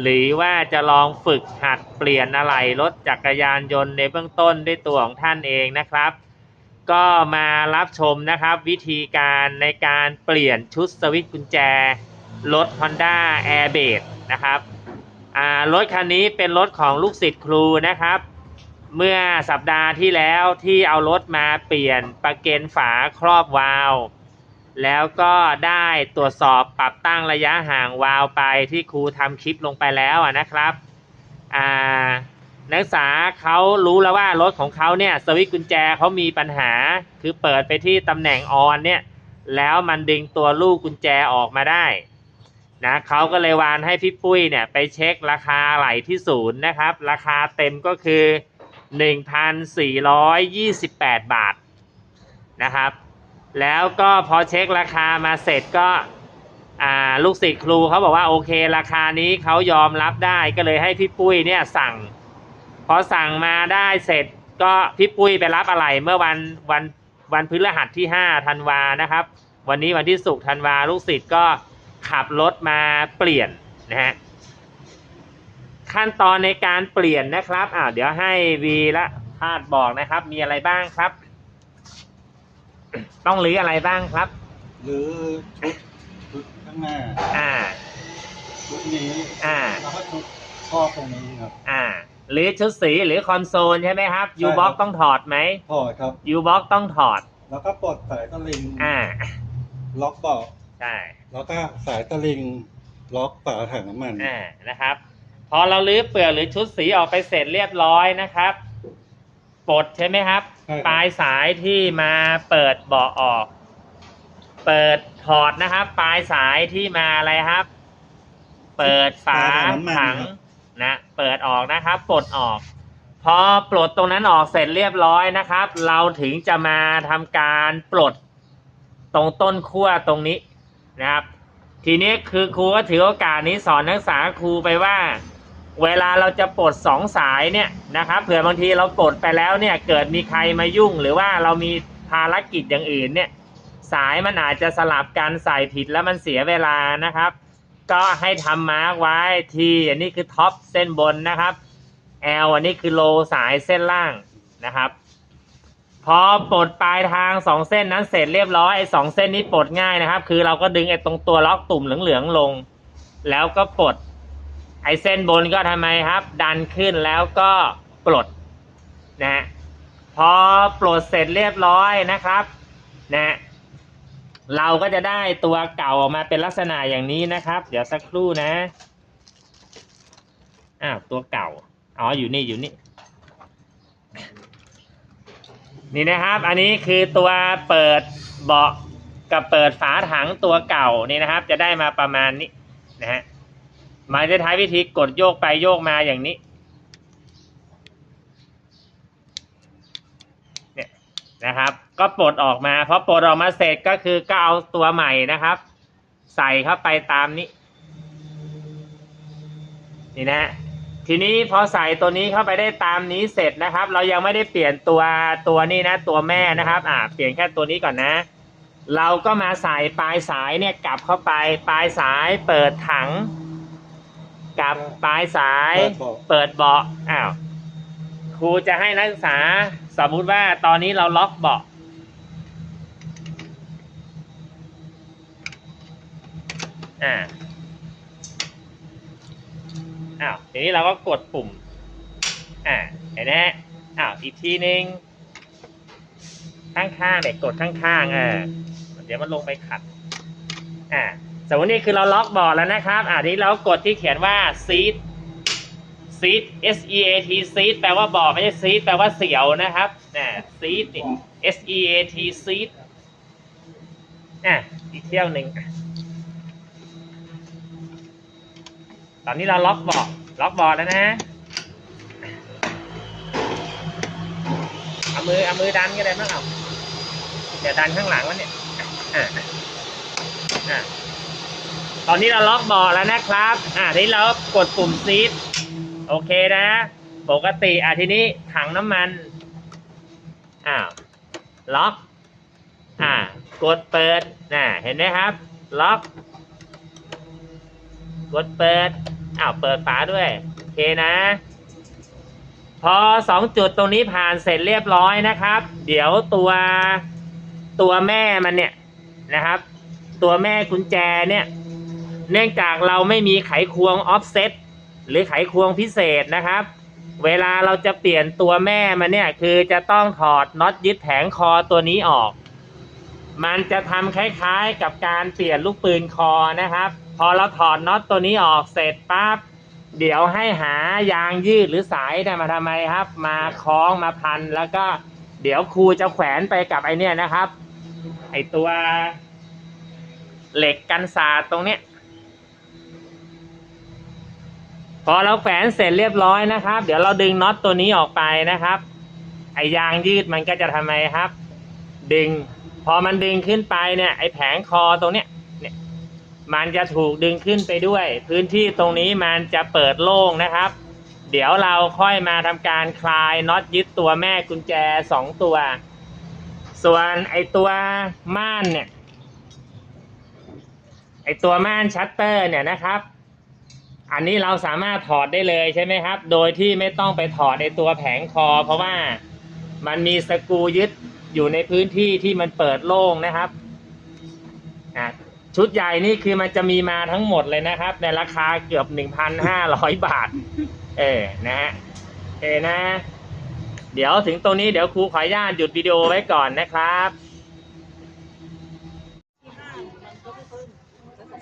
หรือว่าจะลองฝึกหัดเปลี่ยนอะไหล่รถจักรยานยนต์ในเบื้องต้นด้วยตัวของท่านเองนะครับ ก็มารับชมนะครับ วิธีการในการเปลี่ยนชุดสวิตช์กุญแจ รถ Honda Airbase นะครับรถคันนี้เป็นรถของลูกศิษย์ครูนะครับ เมื่อสัปดาห์ที่แล้วที่เอารถมาเปลี่ยนประเกนฝาครอบวาล์ว แล้วก็ได้ตรวจสอบปรับตั้งระยะห่างวาล์วไปที่ครูทำคลิปลงไปแล้วนะครับอ่านักศึกษาเขารู้แล้วว่ารถของเขาเนี่ยสวิตช์กุญแจเขามีปัญหาคือเปิดไปที่ตำแหน่งออนเนี่ยแล้วมันดึงตัวลูกกุญแจออกมาได้นะเขาก็เลยวานให้พี่ปุ้ยเนี่ยไปเช็คราคาไหลที่ศูนย์นะครับ ราคาเต็มก็คือ 1,428 บาทนะครับ แล้วก็พอเช็คราคามาเสร็จก็ลูกศิษย์ครูเขาบอกว่าโอเค ราคานี้เขายอมรับได้ก็เลยให้พี่ปุ้ยเนี่ยสั่ง พอสั่งมาได้เสร็จก็พี่ปุ้ยไปรับอะไรเมื่อวันวันวันพฤหัสที่5ธันวานะครับ วันนี้วันที่ศุกธันวาลูกศิษย์ก็ขับรถมาเปลี่ยนนะฮะขั้นตอนในการเปลี่ยนนะครับอ่าเดี๋ยวให้วีละพาดบอกนะครับ มีอะไรบ้างครับ ต้องรื้ออะไรบ้างครับ หรือชุดชุดข้างหน้าอ่า ชุดนี้อ่า แล้วก็ชุดครอบตรงนี้ครับอ่า หรือชุดสีหรือคอนโซลใช่ไหมครับใช่ยูบ็อกครับต้องถอดไหมถอดครับ ยูบ็อกต้องถอด แล้วก็ปลดสายสลิงอ่า ล็อกเบาะใช่แล้วก็สายสลิงล็อกฝาถังน้ำมัน อ่านะครับ พอเราลื้อเปลือกหรือชุดสีออกไปเสร็จเรียบร้อยนะครับ ปลดใช่ไหมครับ ใช่ครับ ปลายสายที่มาเปิดเบาะออก เปิดถอดนะครับ ปลายสายที่มาอะไรครับ เปิดฝาถังนะเปิดออกนะครับ ปลดออก พอปลดตรงนั้นออกเสร็จเรียบร้อยนะครับ เราถึงจะมาทำการปลดตรงต้นขั้วตรงนี้นะครับ ทีนี้คือครูก็ถือโอกาสนี้สอนนักศึกษาครูไปว่า เวลาเราจะปลดสองสายเนี่ยนะครับเผื่อบางทีเราปลดไปแล้วเนี่ยเกิดมีใครมายุ่ง หรือว่าเรามีภารกิจอย่างอื่นเนี่ยสายมันอาจจะสลับกันใส่ผิดแล้วมันเสียเวลานะครับ ก็ให้ทำมาร์กไว้ทีอันนี้คือท็อปเส้นบนนะครับ L อันนี้คือโลสายเส้นล่างนะครับ พอปลดปลายทางสองเส้นนั้นเสร็จเรียบร้อยไอ้สองเส้นนี้ปลดง่ายนะครับ คือเราก็ดึงไอ้ตรงตัวล็อกตุ่มเหลืองๆลง แล้วก็ปลด ไอ้เส้นบนก็ทำไมครับ ดันขึ้นแล้วก็ปลดนะฮะพอปลดเสร็จเรียบร้อยนะครับนะฮะเราก็จะได้ตัวเก่าออกมาเป็นลักษณะอย่างนี้นะครับ เดี๋ยวสักครู่นะอ้าวตัวเก่าอ๋ออยู่นี่อยู่นี่นี่นะครับ อันนี้คือตัวเปิดเบาะกับเปิดฝาถังตัวเก่านี่นะครับ จะได้มาประมาณนี้นะฮะ มันจะใช้วิธีกดโยกไปโยกมาอย่างนี้ เนี่ยนะครับ ก็ปลดออกมาพอปลดออกมาเสร็จก็คือก็เอาตัวใหม่นะครับ ใส่เข้าไปตามนี้ นี่นะทีนี้พอใส่ตัวนี้เข้าไปได้ตามนี้เสร็จนะครับ เรายังไม่ได้เปลี่ยนตัวตัวนี้นะ ตัวแม่นะครับ อ่า เปลี่ยนแค่ตัวนี้ก่อนนะ เราก็มาใส่ปลายสายเนี่ยกลับเข้าไป ปลายสายเปิดถัง กับปลายสายเปิดเบาะเปิดเบาะอ้าวครูจะให้นักศึกษา สมมุติว่าตอนนี้เราล็อกเบาะอ่าอ้าวทีนี้เราก็กดปุ่ม อ่าเห็นไหมฮะอ้าวอีกทีนึงข้างๆเด็กกดข้างๆเออเดี๋ยวมันลงไปขัด อ่า สมมตินี่คือเราล็อกบอร์ดแล้วนะครับอ่านี้เรากดที่เขียนว่า seat seat S E A T seat แปลว่าบอร์ดไม่ใช่ seat แปลว่าเสียวนะครับน่ะ seat S E A T seat อะอีกเที่ยวหนึ่งตอนนี้เราล็อกบอร์ดล็อกบอร์ดแล้วนะเอามือเอามือดันก็ได้มั้งเอาเดี๋ยวดันข้างหลังมันเนี่ยอะอะ ตอนนี้เราล็อกเบาะแล้วนะครับ อะทีนี้เรากดปุ่มซีดโอเคนะ ปกติอะทีนี้ถังน้ำมัน อ้าว ล็อก อ่า กดเปิดน่ะเห็นไหมครับ ล็อก กดเปิด อ้าว เปิดฝาด้วย โอเคนะ พอสองจุดตรงนี้ผ่านเสร็จเรียบร้อยนะครับ เดี๋ยวตัวตัวแม่มันเนี่ยนะครับ ตัวแม่กุญแจเนี่ย เนื่องจากเราไม่มีไขควงออฟเซตหรือไขควงพิเศษนะครับ เวลาเราจะเปลี่ยนตัวแม่มันเนี่ยคือจะต้องถอดน็อตยึดแผงคอตัวนี้ออก มันจะทำคล้ายๆกับการเปลี่ยนลูกปืนคอนะครับ พอเราถอดน็อตตัวนี้ออกเสร็จปั๊บเดี๋ยวให้หายางยืดหรือสายเนี่ยมาทำไมครับ มาคล้องมาพันแล้วก็เดี๋ยวครูจะแขวนไปกับไอเนี่ยนะครับ ไอตัวเหล็กกันสาดตรงเนี้ย พ อเราแขวนเสร็จเรียบร้อยนะครับ เดี๋ยวเราดึงน็อตตัวนี้ออกไปนะครับ ไอยางยืดมันก็จะทำไมครับ ดึง พอมันดึงขึ้นไปเนี่ยไอแผงคอตรงเนี้ยเนี่ย มันจะถูกดึงขึ้นไปด้วย พื้นที่ตรงนี้มันจะเปิดโล่งนะครับ เดี๋ยวเราค่อยมาทำการคลายน็อตยึดตัวแม่กุญแจสองตัว ส่วนไอตัวม่านเนี่ยไอตัวม่านชัตเตอร์เนี่ยนะครับ อันนี้เราสามารถถอดได้เลยใช่ไหมครับ โดยที่ไม่ต้องไปถอดในตัวแผงคอ เพราะว่ามันมีสกูยึดอยู่ในพื้นที่ที่มันเปิดโล่งนะครับชุดใหญ่นี่คือมันจะมีมาทั้งหมดเลยนะครับ ในราคาเกือบหนึ่งพันห้าร้อยบาท เออนะฮะเออนะ เดี๋ยวถึงตรงนี้เดี๋ยวครูขออนุญาตหยุดวิดีโอไว้ก่อนนะครับ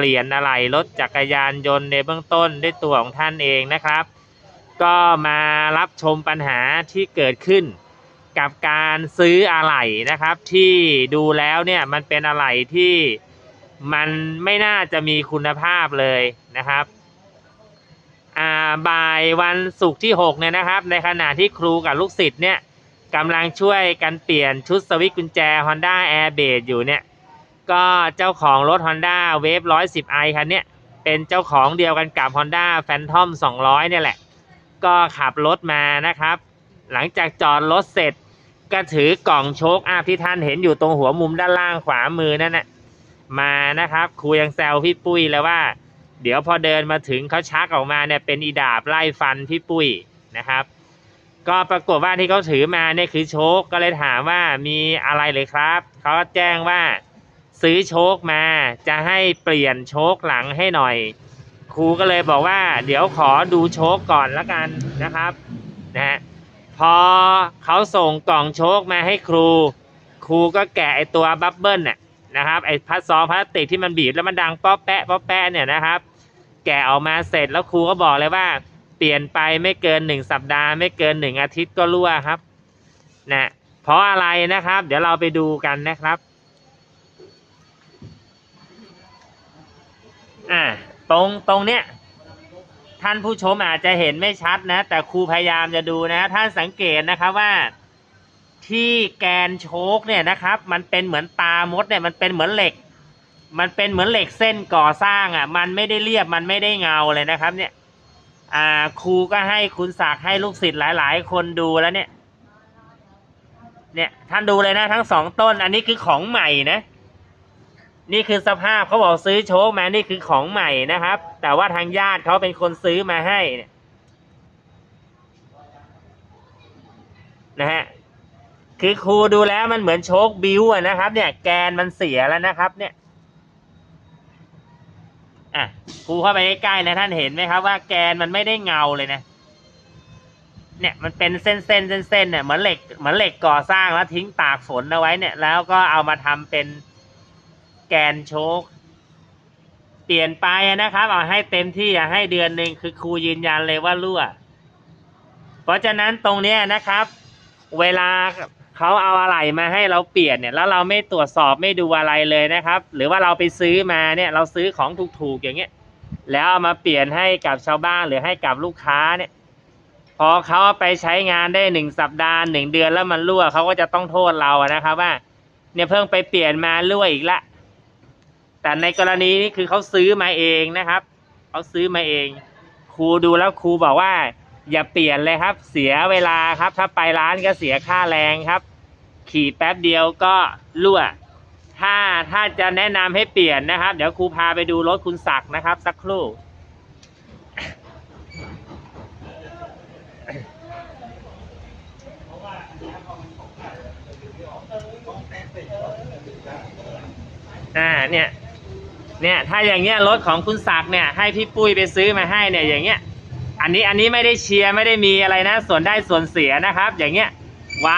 ปลี่ยนอะไหล่รถจักรยานยนต์ในเบื้องต้นด้วยตัวของท่านเองนะครับ ก็มารับชมปัญหาที่เกิดขึ้น กับการซื้ออะไหล่นะครับ ที่ดูแล้วเนี่ยมันเป็นอะไหล่ที่มันไม่น่าจะมีคุณภาพเลยนะครับอ่าบ่ายวันศุกร์ที่ 6 เนี่ยนะครับ ในขณะที่ครูกับลูกศิษย์เนี่ยกำลังช่วยกันเปลี่ยนชุดสวิตช์กุญแจ Honda Air b a s e อยู่เนี่ย ก็เจ้าของรถ Honda Wave 110i คันเนี้ยเป็นเจ้าของเดียวกันกับ Honda Phantom 200 เนี่ยแหละ ก็ขับรถมานะครับ หลังจากจอดรถเสร็จก็ถือกล่องโชคอัพที่ท่านเห็นอยู่ตรงหัวมุมด้านล่างขวามือนั่นนะมานะครับครูยังแซวพี่ปุ้ยแล้วว่า เดี๋ยวพอเดินมาถึงเขาชักออกมาเนี่ยเป็นอีดาบไล่ฟันพี่ปุ้ยนะครับ ก็ปรากฏว่าที่เขาถือมาเนี่ยคือโชคก็เลยถามว่ามีอะไรเลยครับเขาก็แจ้งว่า ซื้อโชคมาจะให้เปลี่ยนโชคหลังให้หน่อย ครูก็เลยบอกว่า เดี๋ยวขอดูโชคก่อนละกันนะครับนะฮะพอเขาส่งกล่องโชคมาให้ครู ครูก็แกะไอตัวบับเบิ้ลน่ะนะครับไอพัดซองพลาสติกที่มันบีบแล้วมันดังป๊อปแปะป๊อปแปะเนี่ยนะครับ แกะออกมาเสร็จแล้วครูก็บอกเลยว่า เปลี่ยนไปไม่เกินหนึ่งสัปดาห์ไม่เกินหนึ่งอาทิตย์ก็รั่วครับนะเพราะอะไรนะครับ เดี๋ยวเราไปดูกันนะครับ อ่าตรงตรงเนี้ยท่านผู้ชมอาจจะเห็นไม่ชัดนะ แต่ครูพยายามจะดูนะ ท่านสังเกตนะครับว่า ที่แกนโชคเนี่ยนะครับ มันเป็นเหมือนตามดเนี่ยมันเป็นเหมือนเหล็ก มันเป็นเหมือนเหล็กเส้นก่อสร้างอะ มันไม่ได้เรียบมันไม่ได้เงาเลยนะครับ เนี่ย อ่าครูก็ให้คุณศักให้ลูกศิษย์หลาย ๆ คนดูแล้วเนี่ย เนี่ยท่านดูเลยนะทั้งสองต้น อันนี้คือของใหม่นะ นี่คือสภาพเขาบอกซื้อโชคมานี่คือของใหม่นะครับ แต่ว่าทางญาติเขาเป็นคนซื้อมาให้นะฮะคือครูดูแล้วมันเหมือนโชคบิวอะนะครับ เนี่ยแกนมันเสียแล้วนะครับ เนี่ยอะครูเข้าไปใกล้ๆนะท่านเห็นไหมครับ ว่าแกนมันไม่ได้เงาเลยนะเนี่ยมันเป็นเส้นเส้นเส้นเส้นเนี่ยเหมือนเหล็กเหมือนเหล็กก่อสร้างแล้วทิ้งตากฝนเอาไว้เนี่ย แล้วก็เอามาทำเป็น แกนโชค เปลี่ยนไปนะครับ เอาให้เต็มที่อย่าให้เดือนหนึ่งคือครูยืนยันเลยว่ารั่ว เพราะฉะนั้นตรงเนี้ยนะครับ เวลาเขาเอาอะไรมาให้เราเปลี่ยนเนี่ย แล้วเราไม่ตรวจสอบไม่ดูอะไรเลยนะครับ หรือว่าเราไปซื้อมาเนี่ยเราซื้อของถูกๆอย่างเงี้ย แล้วเอามาเปลี่ยนให้กับชาวบ้านหรือให้กับลูกค้าเนี่ยพอเขาไปใช้งานได้หนึ่งสัปดาห์หนึ่งเดือนแล้วมันรั่วเขาก็จะต้องโทษเรานะครับว่า เนี่ยเพิ่งไปเปลี่ยนมารั่วอีกละ แต่ในกรณีนี้คือเขาซื้อมาเองนะครับเขาซื้อมาเอง ครูดูแล้วครูบอกว่า อย่าเปลี่ยนเลยครับ เสียเวลาครับ ถ้าไปร้านก็เสียค่าแรงครับ ขี่แป๊บเดียวก็รั่ว ถ้าถ้าจะแนะนำให้เปลี่ยนนะครับ เดี๋ยวครูพาไปดูรถคุณศักดิ์นะครับ สักครู่อ่าเนี่ย เนี่ยถ้าอย่างเงี้ยรถของคุณศักดิ์เนี่ยให้พี่ปุ้ยไปซื้อมาให้เนี่ยอย่างเงี้ยอันนี้อันนี้ไม่ได้เชียร์ไม่ได้มีอะไรนะ ส่วนได้ส่วนเสียนะครับ อย่างเงี้ย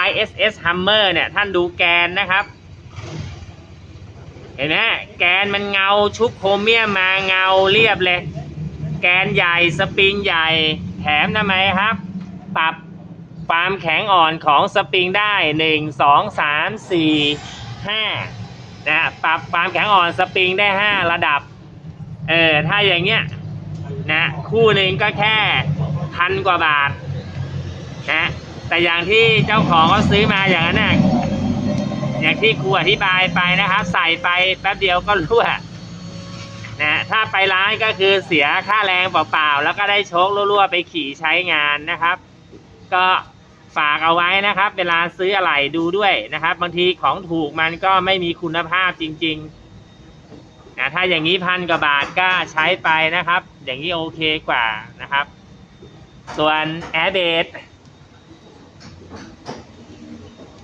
YSS Hummer เนี่ยท่านดูแกนนะครับ เห็นไหมแกนมันเงาชุบโครเมียมมาเงาเรียบเลย แกนใหญ่สปริงใหญ่แถมทำไมครับ ปรับความแข็งอ่อนของสปริงได้หนึ่งสองสามสี่ห้า นะปรับความแข็งอ่อนสปริงได้ห้าระดับ เออ ถ้าอย่างเงี้ยนะ คู่หนึ่งก็แค่พันกว่าบาทนะแต่อย่างที่เจ้าของเขาซื้อมาอย่างนั้นนะอย่างที่ครูอธิบายไปนะครับ ใส่ไปแป๊บเดียวก็รั่วนะถ้าไปร้านก็คือเสียค่าแรงเปล่าๆ แล้วก็ได้โชครั่วๆ ไปขี่ใช้งานนะครับ ก็ ฝากเอาไว้นะครับ เวลาซื้ออะไรดูด้วยนะครับ บางทีของถูกมันก็ไม่มีคุณภาพจริงๆนะถ้าอย่างนี้พันกว่าบาทก็ใช้ไปนะครับ อย่างนี้โอเคกว่านะครับ ส่วนแอร์เบด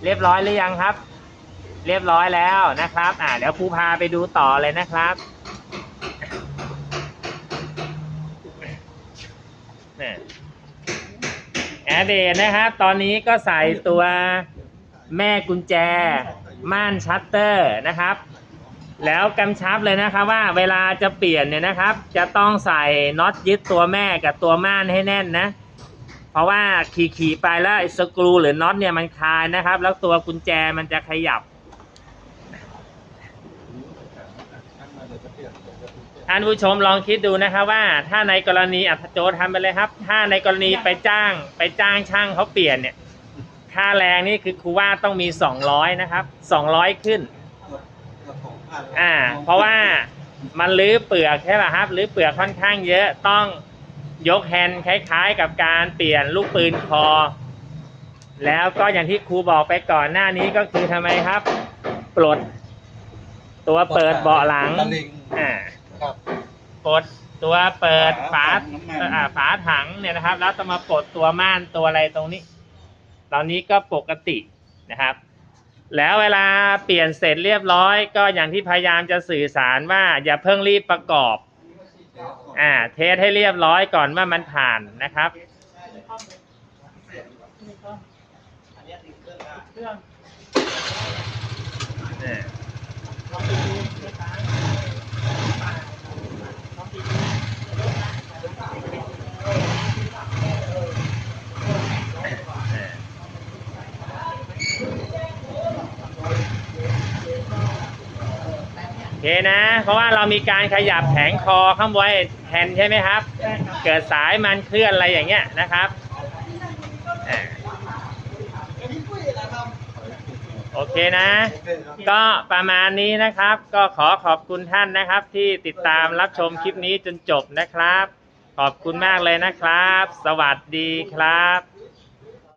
เรียบร้อยหรือยังครับ เรียบร้อยแล้วนะครับ อ่าเดี๋ยวครูพาไปดูต่อเลยนะครับเนี่ย แอร์ เบดนะครับ ตอนนี้ก็ใส่ตัวแม่กุญแจ ม่านชัตเตอร์นะครับ แล้วกำชับเลยนะครับว่าเวลาจะเปลี่ยนเนี่ยนะครับ จะต้องใส่น็อตยึดตัวแม่กับตัวม่านให้แน่นนะ เพราะว่าขี่ๆไปแล้วสกรูหรือน็อตเนี่ยมันคลายนะครับ แล้วตัวกุญแจมันจะขยับ ท่านผู้ชมลองคิดดูนะครับว่าถ้าในกรณีอัธโจทำไปเลยครับ ถ้าในกรณีไปจ้าง ไปจ้างช่างเขาเปลี่ยนเนี่ย ค่าแรงนี่คือครูว่าต้องมีสองร้อยนะครับสองร้อยขึ้น อ่า เพราะว่ามันลื้อเปลือกใช่ป่ะครับลื้อเปลือกค่อนข้างเยอะต้องยกแฮนด์คล้ายๆ กับการเปลี่ยนลูกปืนคอ แล้วก็อย่างที่ครูบอกไปก่อนหน้านี้ก็คือทำไมครับ ปลด ตัวเปิดเบาะหลังตะลิงอ่า ครับปลดตัวเปิดฝาฝาถังน้ำมันอ่าฝาถังเนี่ยนะครับ แล้วต้องมาปลดตัวม่านตัวอะไรตรงนี้ ตอนนี้ก็ปกตินะครับ แล้วเวลาเปลี่ยนเสร็จเรียบร้อย ก็อย่างที่พยายามจะสื่อสารว่า อย่าเพิ่งรีบประกอบอ่าเทสให้เรียบร้อยก่อนว่ามันผ่านนะครับเนี่ยโอ เคนะ เพราะว่าเรามีการขยับแผงคอข้างบนแทนใช่ไหมครับ เกิดสายมันเคลื่อนอะไรอย่างเงี้ยนะครับโอเคนะ ก็ประมาณนี้นะครับ ก็ขอขอบคุณท่านนะครับ ที่ติดตามรับชมคลิปนี้จนจบนะครับ ขอบคุณมากเลยนะครับ สวัสดีครับ